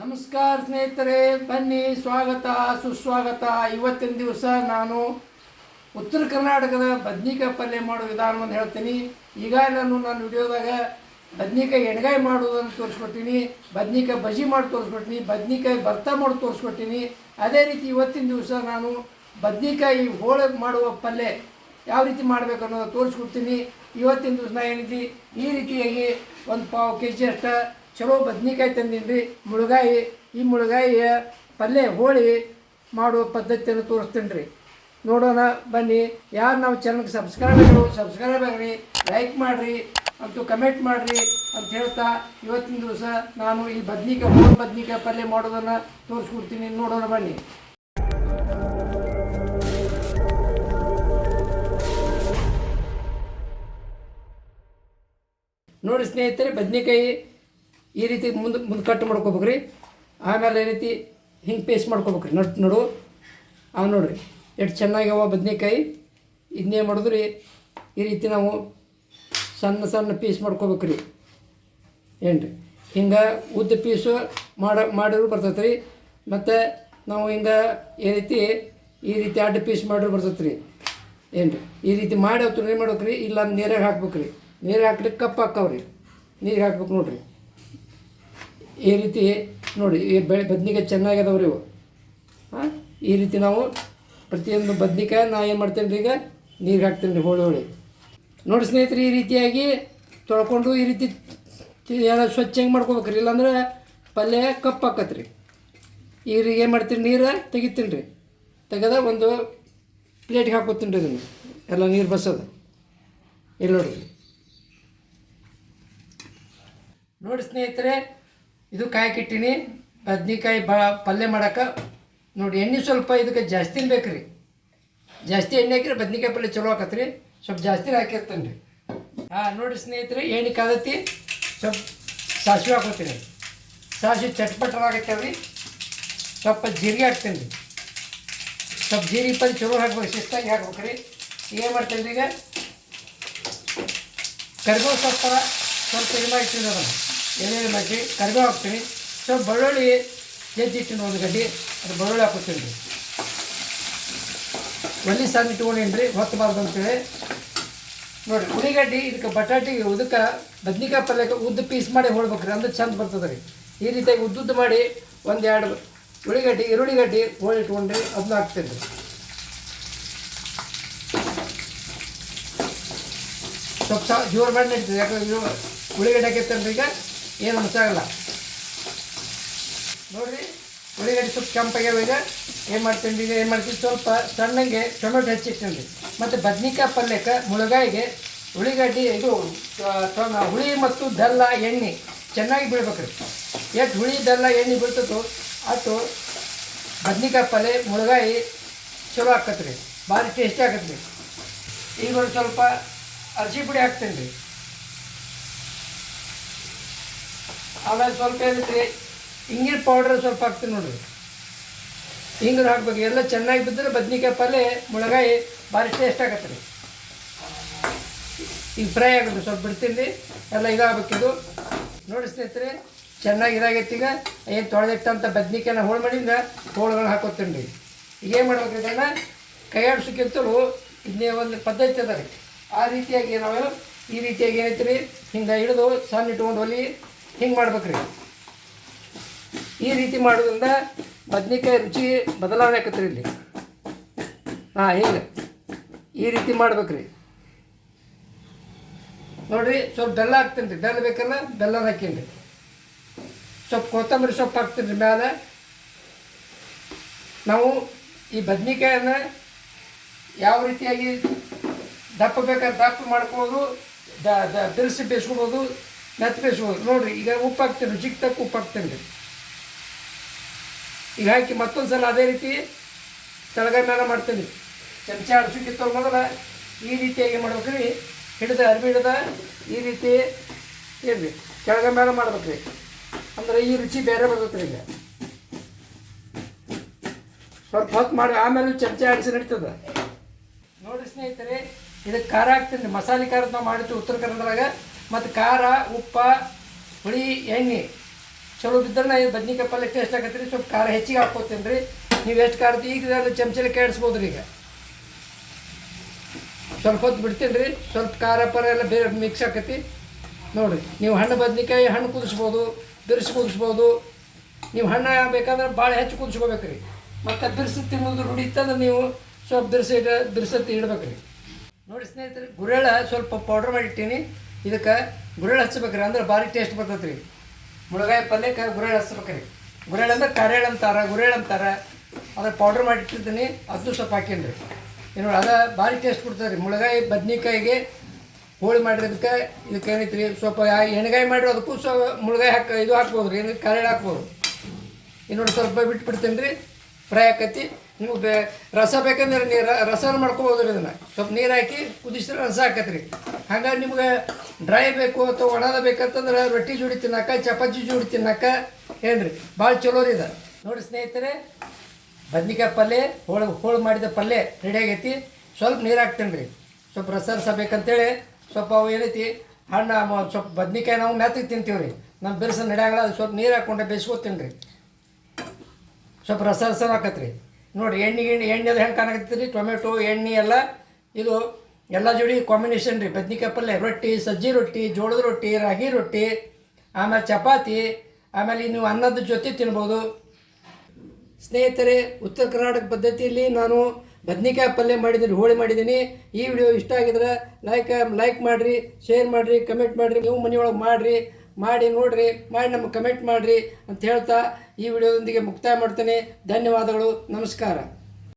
ನಮಸ್ಕಾರ ಸ್ನೇಹಿತರೆ, ಬನ್ನಿ, ಸ್ವಾಗತ, ಸುಸ್ವಾಗತ. ಇವತ್ತಿನ ದಿವಸ ನಾನು ಉತ್ತರ ಕರ್ನಾಟಕದ ಬದ್ನಿಕಾಯಿ ಪಲ್ಯ ಮಾಡೋ ವಿಧಾನವನ್ನು ಹೇಳ್ತೀನಿ. ಈಗ ನಾನು ನನ್ನ ವಿಡಿಯೋದಾಗ ಬದ್ನಿಕಾಯಿ ಎಣ್ಗಾಯಿ ಮಾಡೋದನ್ನು ತೋರಿಸ್ಕೊಟ್ಟಿನಿ, ಬದ್ನಿಕಾಯಿ ಬಜಿ ಮಾಡಿ ತೋರಿಸ್ಕೊಟ್ಟಿನಿ, ಬದ್ನಿಕಾಯಿ ಭರ್ತಾ ಮಾಡಿ ತೋರಿಸ್ಕೊಟ್ಟಿನಿ. ಅದೇ ರೀತಿ ಇವತ್ತಿನ ದಿವಸ ನಾನು ಬದ್ನಿಕಾಯಿ ಹೋಳಿಗೆ ಮಾಡುವ ಪಲ್ಯ ಯಾವ ರೀತಿ ಮಾಡಬೇಕು ಅನ್ನೋದು ತೋರಿಸ್ಕೊಡ್ತೀನಿ. ಇವತ್ತಿನ ದಿವಸ ನಾ ಏನೈತಿ ಈ ರೀತಿಯಾಗಿ ಒಂದು ಪಾವು ಕೆ ಜಿ ಅಷ್ಟ ಚಲೋ ಬದ್ನಿಕಾಯಿ ತಂದೀನಿ ರೀ ಮುಳುಗಾಯಿ, ಈ ಮುಳುಗಾಯಿಯ ಪಲ್ಯ ಹೋಳಿ ಮಾಡುವ ಪದ್ಧತಿಯನ್ನು ತೋರಿಸ್ತೀನಿ ರೀ ನೋಡೋಣ, ಬನ್ನಿ. ಯಾರು ನಾವು ಚಾನಲ್ಗೆ ಸಬ್ಸ್ಕ್ರೈಬ್ ಆಗಿರೋ ಸಬ್ಸ್ಕ್ರೈಬ್ ಆಗಿರಿ ಲೈಕ್ ಮಾಡಿರಿ, ಮತ್ತು ಕಮೆಂಟ್ ಮಾಡಿರಿ ಅಂತ ಹೇಳ್ತಾ ಇವತ್ತಿನ ದಿವಸ ನಾನು ಈ ಬದ್ನಿಕಾಯಿ, ಹೋಳು ಬದ್ನಿಕಾಯಿ ಪಲ್ಯ ಮಾಡೋದನ್ನು ತೋರಿಸ್ಕೊಡ್ತೀನಿ. ನೋಡೋಣ, ಬನ್ನಿ. ನೋಡಿ ಸ್ನೇಹಿತರೆ, ಬದ್ನಿಕಾಯಿ ಈ ರೀತಿ ಮುಂದೆ ಮುಂದೆ ಕಟ್ ಮಾಡ್ಕೋಬೇಕ್ರಿ. ಆಮೇಲೆ ಈ ರೀತಿ ಹಿಂಗೆ ಪೇಸ್ಟ್ ಮಾಡ್ಕೋಬೇಕ್ರಿ. ನಟ್ ನಡು, ಆ ನೋಡಿರಿ. ಎಷ್ಟು ಚೆನ್ನಾಗಿ ಅವ ಬದನೇಕಾಯಿ. ಇದನ್ನೇ ಮಾಡಿದ್ರಿ? ಈ ರೀತಿ ನಾವು ಸಣ್ಣ ಸಣ್ಣ ಪೀಸ್ ಮಾಡ್ಕೋಬೇಕು ರೀ ಏನು ರೀ ಹಿಂಗೆ ಉದ್ದ ಪೀಸು ಮಾಡ ಮಾಡಿದ್ರು ಬರ್ತೈತೆ ರೀ ಮತ್ತು ನಾವು ಹಿಂಗೆ ಈ ರೀತಿ ಈ ರೀತಿ ಅಡ್ಡ ಪೀಸ್ ಮಾಡಿದ್ರು ಬರ್ತೈತೆ ರೀ ಏನು ರೀ ಈ ರೀತಿ ಮಾಡಿ ಅವತ್ತು ಏನು ಮಾಡ್ಬೇಕ್ರಿ? ಇಲ್ಲ ನೀರಾಗೆ ಹಾಕ್ಬೇಕು ರೀ ನೀರು ಹಾಕ್ರಿ ಕಪ್ಪು ಹಾಕವ್ರಿ. ನೀರಿಗೆ ಹಾಕ್ಬೇಕು ನೋಡ್ರಿ. ಈ ರೀತಿ ನೋಡಿ, ಈ ಬೆಳೆ ಬದ್ನಿಕಾಯಿ ಚೆನ್ನಾಗ್ಯದವ್ರಿ ಇವು. ಹಾಂ ಈ ರೀತಿ ನಾವು ಪ್ರತಿಯೊಂದು ಬದ್ನಿಕಾಯಿ ನಾ ಏನು ಮಾಡ್ತೇನೆ ರೀ ಈಗ? ನೀರು ಹಾಕ್ತೀನಿ ರೀ ಹೋಳಿ ಹೋಳಿ. ನೋಡಿ ಸ್ನೇಹಿತರೆ, ಈ ರೀತಿಯಾಗಿ ತೊಳ್ಕೊಂಡು ಈ ರೀತಿ ಏನೋ ಸ್ವಚ್ಛಂಗೆ ಮಾಡ್ಕೋಬೇಕ್ರಿ. ಇಲ್ಲಾಂದ್ರೆ ಪಲ್ಯ ಕಪ್ಪು ಈ ಏನು ಮಾಡ್ತೀನಿ ನೀರು ತೆಗಿತೀನಿ ರೀ ತೆಗೆದ ಒಂದು ಪ್ಲೇಟ್ಗೆ ಹಾಕೋತೀನಿ ರೀ ಇದನ್ನು. ಎಲ್ಲ ನೀರು ಬಸೋದು ಇಲ್ಲ ನೋಡಿ ನೋಡಿ ಸ್ನೇಹಿತರೆ ಇದು ಕಾಯ್ಕಿಟ್ಟಿನಿ ಬದ್ನಿಕಾಯಿ ಭಾಳ ಪಲ್ಯ ಮಾಡಕ್ಕೆ ನೋಡಿ, ಎಣ್ಣೆ ಸ್ವಲ್ಪ ಇದಕ್ಕೆ ಜಾಸ್ತಿ ಬೇಕು ರೀ ಜಾಸ್ತಿ ಎಣ್ಣೆ ಹಾಕಿರಿ ಬದ್ನಿಕಾಯಿ ಪಲ್ಯ ಚಲೋ ಆಕತ್ರಿ. ಸ್ವಲ್ಪ ಜಾಸ್ತಿ ಹಾಕಿರ್ತೇನೆ ರೀ ಹಾಂ, ನೋಡಿ ಸ್ನೇಹಿತರೆ ಎಣ್ಣೆ ಕಾದತಿ. ಸ್ವಲ್ಪ ಸಾಸಿವೆ ಹಾಕೋತೀನಿ ಸಾಸಿವೆ ಚಟ್ಪಟ್ರ ರೀ ಸ್ವಲ್ಪ ಜೀರಿಗೆ ಹಾಕ್ತೀನಿ ರೀ ಸ್ವಲ್ಪ ಜೀರಿಗೆ ಪಲ್ಯ ಚಲೋ ಹಾಕ್ಬೇಕು, ಶಿಸ್ತಾಗಿ ಹಾಕ್ಬೇಕು ರೀ ಏನು ಮಾಡ್ತೇನೆ ರೀ ಈಗ? ಕರಿಬೇವು ಸ್ವಲ್ಪ ಸ್ವಲ್ಪ ಇದು ಮಾಡ್ತೀನಿ ಎಣ್ಣೆ ಮಾಡಿ ಕರಿಬೇವು ಹಾಕ್ತೀನಿ ಸೊ, ಬೆಳ್ಳುಳ್ಳಿ ಜಜ್ಜಿಟ್ಟಿನ ಒಂದು ಗಡ್ಡಿ. ಅದು ಬೆಳ್ಳುಳ್ಳಿ ಹಾಕೋತೀನಿ ರೀ. ಒಲ್ಲಿ ಸಾಂಗ್ ಇಟ್ಕೊಂಡೇನು ರೀ ಹೊತ್ತಬಾರ್ದು ಅಂತೇಳಿ. ನೋಡಿರಿ ಉಳಿಗಡ್ಡಿ ಇದಕ್ಕೆ ಬಟಾಟಿ ಉದಕ್ಕೆ ಬದ್ನಿಕಾಯಿ ಪಲ್ಯಕ್ಕೆ ಉದ್ದು ಪೀಸ್ ಮಾಡಿ ಹೋಳ್ಬೇಕ್ರಿ ಅಂದ್ರೆ ಚಂದ ಬರ್ತದೆ ರೀ. ಈ ರೀತಿಯಾಗಿ ಉದ್ದುದ್ದು ಮಾಡಿ ಒಂದೆರಡು ಉಳಿಗಡ್ಡಿ ಈರುಳ್ಳಿಗಡ್ಡಿ ಹೋಳಿ ಇಟ್ಕೊಂಡ್ರಿ ಅದನ್ನ ಹಾಕ್ತೀನಿ ರೀ ಸ್ವಲ್ಪ ಜೋರು ಮಾಡಿ ನಡೀತದೆ ಯಾಕಂದ್ರೆ ಉಳಿಗಡ್ಡೆ ಹಾಕಿರ್ತೇನೆ ಈಗ. ಏನು ಅನ್ಸಾಗಲ್ಲ ನೋಡಿರಿ ಉಳ್ಳಿಗಡ್ಡೆ ಸ್ವಲ್ಪ ಕೆಂಪಾಗ್ಯಾವ ಈಗ ಏನು ಮಾಡ್ತೀನಿ ಈಗ, ಏನು ಮಾಡ್ತೀನಿ? ಸ್ವಲ್ಪ ಸಣ್ಣಗೆ ಟೊಮೆಟೊ ಹೆಚ್ಚಿಟ್ಕೊಂಡು, ಮತ್ತು ಬದ್ನಿಕಾಯಿ ಪಲ್ಯಕ್ಕೆ ಮುಳುಗಾಯಿಗೆ ಉಳ್ಳಿಗಡ್ಡಿ, ಇದು ಹುಳಿ ಮತ್ತು ಬೆಲ್ಲ ಎಣ್ಣೆ ಚೆನ್ನಾಗಿ ಬೀಳ್ಬೇಕ್ರಿ ಎಷ್ಟು ಹುಳಿ ಬೆಲ್ಲ ಎಣ್ಣೆ ಬೀಳ್ತದೋ ಅಷ್ಟು ಬದ್ನಿಕಾಯಿ ಪಲ್ಯ, ಮುಳುಗಾಯಿ ಚಲೋ ಆಕತ್ರಿ. ಭಾರಿ ಟೇಸ್ಟಿ ಆಗತ್ತೆ ರೀ ಈಗ ಸ್ವಲ್ಪ ಅರ್ಶಿ ಪುಡಿ ಹಾಕ್ತೀನಿ ರೀ ಆಮೇಲೆ ಸ್ವಲ್ಪ ಏನೈತಿ ಹಿಂಗಿನ ಪೌಡ್ರ್ ಸ್ವಲ್ಪ ಹಾಕ್ತೀನಿ ನೋಡ್ರಿ. ಹಿಂಗೆ ಹಾಕ್ಬೇಕು. ಎಲ್ಲ ಚೆನ್ನಾಗಿ ಬಿದ್ದರೆ ಬದ್ನಿಕಾಯಿ ಪಲ್ಯ ಮುಳಗಾಯಿ ಭಾರಿ ಟೇಸ್ಟ್ ಆಗತ್ತೆ ರೀ. ಈಗ ಫ್ರೈ ಆಗುತ್ತೆ, ಸ್ವಲ್ಪ ಬಿಡ್ತೀನಿ. ಎಲ್ಲ ಇದಾಗಬೇಕಿದು ನೋಡಿ ಸ್ನೇಹಿತರೆ, ಚೆನ್ನಾಗಿ ಇದಾಗೈತಿ ಈಗ. ಏನು ತೊಳೆದಿಟ್ಟಂಥ ಬದ್ನಿಕಾಯಿನ ಹೋಳು ಮಾಡಿಂದ ಹೋಳುಗಳನ್ನ ಹಾಕೋತೀನಿ ರೀ. ಈಗ ಏನು ಮಾಡ್ಬೇಕು ಇದನ್ನು? ಕೈಯಾಡ್ಸೋಕ್ಕಿಂತಲೂ ಇದನ್ನೇ ಒಂದು ಪದ್ಧತಿ ಅದ ರೀ. ಆ ರೀತಿಯಾಗಿ ನಾವು ಈ ರೀತಿಯಾಗಿ ಏನೈತೆ ರೀ? ಹಿಂಗೆ ಹಿಡಿದು ಸಣ್ಣ ಇಟ್ಕೊಂಡು ಒಲಿ ಹಿಂಗೆ ಮಾಡ್ಬೇಕು ರೀ ಈ ರೀತಿ ಮಾಡೋದ್ರಿಂದ ಬದ್ನಿಕಾಯಿ ರುಚಿ ಬದಲಾವಣೆ ಆಕತ್ರಿ ಇಲ್ಲಿ. ಹಾಂ, ಹಿಂಗೆ. ಈ ರೀತಿ ಮಾಡ್ಬೇಕ್ರಿ. ನೋಡಿರಿ, ಸ್ವಲ್ಪ ಬೆಲ್ಲ ಹಾಕ್ತೀನಿ. ರೀ ಬೆಲ್ಲ ಬೇಕಲ್ಲ ಬೆಲ್ಲ ಹಾಕೀನಿ ರೀ ಸ್ವಲ್ಪ ಕೊತ್ತಂಬರಿ ಸೊಪ್ಪು ಹಾಕ್ತೀನಿ ರೀ ಮ್ಯಾಲೆ. ನಾವು ಈ ಬದ್ನಿಕಾಯನ್ನ ಯಾವ ರೀತಿಯಾಗಿ ದಪ್ಪ ಬೇಕಾದ್ರೆ ದಪ್ಪ ಮಾಡ್ಕೋಬೋದು, ದ ದ, ಬಿರ್ಸಿ ಬೇಯಿಸ್ಕೊಬೋದು ಮೆತ್ತ ಬೇಯಿಸ್ಬೋದು ನೋಡಿರಿ, ಈಗ ಉಪ್ಪು ಹಾಕ್ತೇನೆ ರುಚಿಗೆ ತಕ್ಕ ಉಪ್ಪು ಹಾಕ್ತೇನೆ ರೀ. ಈಗ ಹಾಕಿ ಮತ್ತೊಂದು ಸಲ ಅದೇ ರೀತಿ ತಳಗ ಮೇಲೆ ಮಾಡ್ತೀನಿ ಚಮಚ ಆಡ್ಸೋಕ್ಕಿಂತ ಮೊದಲ ಈ ರೀತಿಯಾಗಿ ಮಾಡ್ಬೇಕು ರೀ. ಹಿಡಿದ ಅರ್ಬಿ ಹಿಡ್ದ ಈ ರೀತಿ ಇರಲಿ ಕೆಳಗ ಮೇಲೆ ಮಾಡ್ಬೇಕು ರೀ. ಅಂದ್ರೆ ಈ ರುಚಿ ಬೇರೆ ಬರ್ತೈತೆ ರೀ ಈಗ. ಸ್ವಲ್ಪ ಹೊತ್ತು ಮಾಡಿ, ಆಮೇಲೆ ಚಮಚ ಆಡಿಸಿ ನಡೀತದೆ ನೋಡಿ ಸ್ನೇಹಿತರೆ, ಇದಕ್ಕೆ ಖಾರ ಹಾಕ್ತೀನಿ ಮಸಾಲೆ ಖಾರದ ನಾವು ಮಾಡಿತ್ತು ಉತ್ತರ ಕನ್ನಡದಾಗ ಮತ್ತು ಖಾರ, ಉಪ್ಪ, ಹುಳಿ, ಎಣ್ಣೆ. ಚಲೋ ಬಿದ್ದರೆ ನಾ ಬದ್ನಿಕಾಯಿ ಪಲ್ಯ ಟೇಸ್ಟ್ ಆಗತ್ತೆ ರೀ ಸ್ವಲ್ಪ ಖಾರ ಹೆಚ್ಚಿಗೆ ಹಾಕ್ಕೋತೀನಿ ರೀ ನೀವು ಎಷ್ಟು ಖಾರ ಈಗ ಚಮಚಲ್ಲಿ ಚಮಚಲಿ ಕೆಡಿಸ್ಬೋದು ರೀ ಈಗ. ಸ್ವಲ್ಪ ಹೊತ್ತು ಬಿಡ್ತೀನಿ ರೀ ಸ್ವಲ್ಪ ಖಾರ ಪರ ಎಲ್ಲ ಬೇರೆ ಮಿಕ್ಸ್ ಆಕತಿ ನೋಡಿರಿ, ನೀವು ಹಣ್ಣು ಬದ್ನಿಕಾಯಿ ಹಣ್ಣು ಕುದಿಸ್ಬೋದು, ಬಿರ್ಸಿ ಕುದಿಸ್ಬೋದು. ನೀವು ಹಣ್ಣು ಬೇಕಂದ್ರೆ ಭಾಳ ಹೆಚ್ಚು ಕುದಿಸ್ಕೋಬೇಕು ರೀ ಮತ್ತು ಬಿರ್ಸಿ ತಿನ್ನೋದು ರೂಢಿ ಇತ್ತಂದ್ರೆ ನೀವು ಸ್ವಲ್ಪ ಬಿರ್ಸಿ ಇಡ ಬಿರ್ಸತ್ತಿ ಇಡ್ಬೇಕು ರೀ ನೋಡಿ ಸ್ನೇಹಿತರೆ ಗುರೆಳ ಸ್ವಲ್ಪ ಪೌಡ್ರ್ ಮಾಡಿಟ್ಟೀನಿ. ಇದಕ್ಕೆ ಗುರಳ್ ಹಚ್ಬೇಕ್ರಿ ಅಂದ್ರೆ ಭಾರಿ ಟೇಸ್ಟ್ ಬರ್ತೈತೆ ರೀ ಮುಳಗಾಯಿ ಪಲ್ಯಕ್ಕೆ ಗುರಳ್ ಹಚ್ಚಬೇಕ್ರಿ ಗುರೆಳ ಅಂದ್ರೆ ಕರೆಳ್ ಅಂತಾರ ಗುರೇಳ್ ಅಂತಾರ. ಅದ್ರ ಪೌಡ್ರ್ ಮಾಡಿಟ್ಟಿರ್ತೀನಿ ಅದು ಸ್ವಲ್ಪ ಹಾಕೀನಿ ರೀ ನೋಡಿ, ಅದ ಭಾರಿ ಟೇಸ್ಟ್ ಕೊಡ್ತದೆ ರೀ ಮುಳಗಾಯಿ, ಬದ್ನಿಕಾಯಿಗೆ ಹೋಳಿ ಮಾಡಿರೋದಕ್ಕೆ ಇದಕ್ಕೆ ಏನೈತಿ ರೀ ಸ್ವಲ್ಪ ಎಣ್ಗಾಯಿ ಮಾಡಿರೋದಕ್ಕೂ ಸ್ವಲ್ಪ ಮುಳಗಾಯಿ ಹಾಕಿ, ಇದು ಹಾಕ್ಬೋದು ರೀ ಏನಕ್ಕೆ ಕರೆಳ್ ಹಾಕ್ಬೋದು. ಇನ್ನು ನೋಡಿ, ಸ್ವಲ್ಪ ಬಿಟ್ಬಿಡ್ತೀನಿ ರೀ ಫ್ರೈ ಆಕೈತಿ. ನೀವು ಬೇ, ರಸ ಬೇಕಂದ್ರೆ ನೀರು ರಸನ ಮಾಡ್ಕೋಬೋದು ರೀ ಇದನ್ನು. ಸ್ವಲ್ಪ ನೀರು ಹಾಕಿ ಕುದಿಸಿದ್ರೆ ರಸ ಹಾಕತ್ರಿ ಹಾಗಾಗಿ ನಿಮ್ಗೆ ಡ್ರೈ ಬೇಕು ಅಥವಾ ಒಣದ ಬೇಕಂತಂದ್ರೆ ರೊಟ್ಟಿ ಜೋಡಿ ತಿನ್ನಕ, ಚಪಾತಿ ಜೋಡಿ ತಿನ್ನಕ ಏನ್ರಿ? ಭಾಳ ಚಲೋ ರೀ ಇದು ನೋಡಿ ಸ್ನೇಹಿತರೆ, ಬದ್ನಿಕಾಯಿ ಪಲ್ಯ ಹೋಳು ಹೋಳು ಮಾಡಿದ ಪಲ್ಯ ರೆಡಿ ಆಗೈತಿ. ಸ್ವಲ್ಪ ನೀರು ಹಾಕ್ತೇನೆ ರೀ. ಸ್ವಲ್ಪ ರಸ ಬೇಕಂತೇಳಿ ಸ್ವಲ್ಪ ಅವು ಏನೈತಿ, ಹಣ್ಣು ಸ್ವಲ್ಪ ಬದ್ನಿಕಾಯಿ ನಾವು ಮ್ಯಾತಿಗೆ ತಿಂತೀವಿ ರೀ. ನಮ್ಮ ಬಿರ್ಸ ನಡೆಯಾಗಲ್ಲ ಅದು ಸ್ವಲ್ಪ ನೀರು ಹಾಕ್ಕೊಂಡೆ ಬೇಯಿಸ್ಕೊತೀನಿ ರೀ. ಸ್ವಲ್ಪ ರಸ ರಸ ರೀ ನೋಡಿ ಎಣ್ಣೆ ಗಿಣ್ಣೆ ಎಣ್ಣೆ ಅದು ಹೆಂಗೆ ಕಾಣಕತ್ತೀರಿ ಟೊಮೆಟೊ, ಎಣ್ಣೆ ಎಲ್ಲ ಇದು ಎಲ್ಲ ಜೋಡಿ ಕಾಂಬಿನೇಷನ್ ರೀ. ಬದ್ನಿಕಾಯಿ ಪಲ್ಯ, ರೊಟ್ಟಿ, ಸಜ್ಜಿ ರೊಟ್ಟಿ, ಜೋಳದ ರೊಟ್ಟಿ, ರಾಗಿ ರೊಟ್ಟಿ, ಆಮೇಲೆ ಚಪಾತಿ, ಆಮೇಲೆ ನೀವು ಅನ್ನದ ಜೊತೆ ತಿನ್ಬೋದು. ಸ್ನೇಹಿತರೆ, ಉತ್ತರ ಕರ್ನಾಟಕ ಪದ್ಧತಿಯಲ್ಲಿ ನಾನು ಬದ್ನಿಕಾಯಿ ಪಲ್ಯ ಮಾಡಿದ್ದೀನಿ, ಹೋಳಿ ಮಾಡಿದ್ದೀನಿ. ಈ ವಿಡಿಯೋ ಇಷ್ಟ ಆಗಿದ್ರೆ ಲೈಕ್ ಲೈಕ್ ಮಾಡಿರಿ ಶೇರ್ ಮಾಡಿರಿ ಕಮೆಂಟ್ ಮಾಡಿರಿ, ನೀವು ಮನೆಯೊಳಗೆ ಮಾಡಿರಿ, ಮಾಡಿ ನೋಡಿರಿ, ಮಾಡಿ ನಮಗೆ ಕಮೆಂಟ್ ಮಾಡಿರಿ ಅಂತ ಹೇಳ್ತಾ ಈ ವಿಡಿಯೋದೊಂದಿಗೆ ಮುಕ್ತಾಯ ಮಾಡ್ತೇನೆ. ಧನ್ಯವಾದಗಳು, ನಮಸ್ಕಾರ.